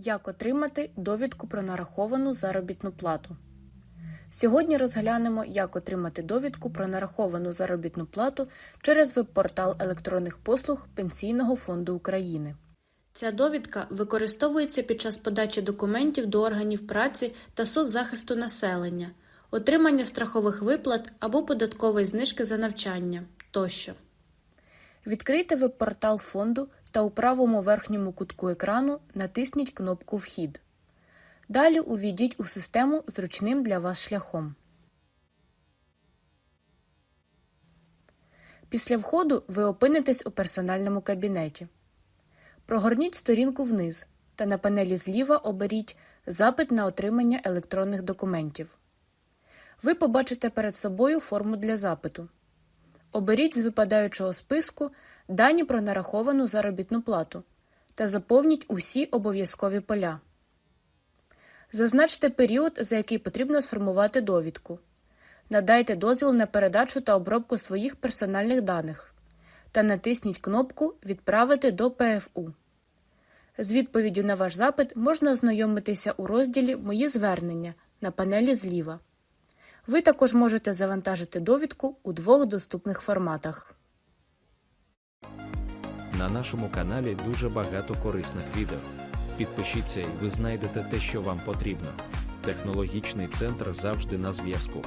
Як отримати довідку про нараховану заробітну плату? Сьогодні розглянемо, як отримати довідку про нараховану заробітну плату через веб-портал електронних послуг Пенсійного фонду України. Ця довідка використовується під час подачі документів до органів праці та соцзахисту населення, отримання страхових виплат або податкової знижки за навчання тощо. Відкрийте веб-портал фонду та у правому верхньому кутку екрану натисніть кнопку Вхід. Далі увійдіть у систему зручним для вас шляхом. Після входу ви опинитесь у персональному кабінеті. Прогорніть сторінку вниз та на панелі зліва оберіть Запит на отримання електронних документів. Ви побачите перед собою форму для запиту. Оберіть з випадаючого списку дані про нараховану заробітну плату та заповніть усі обов'язкові поля. Зазначте період, за який потрібно сформувати довідку. Надайте дозвіл на передачу та обробку своїх персональних даних та натисніть кнопку Відправити до ПФУ. З відповіддю на ваш запит можна ознайомитися у розділі Мої звернення на панелі зліва. Ви також можете завантажити довідку у двох доступних форматах. На нашому каналі дуже багато корисних відео. Підпишіться і ви знайдете те, що вам потрібно. Технологічний центр завжди на зв'язку.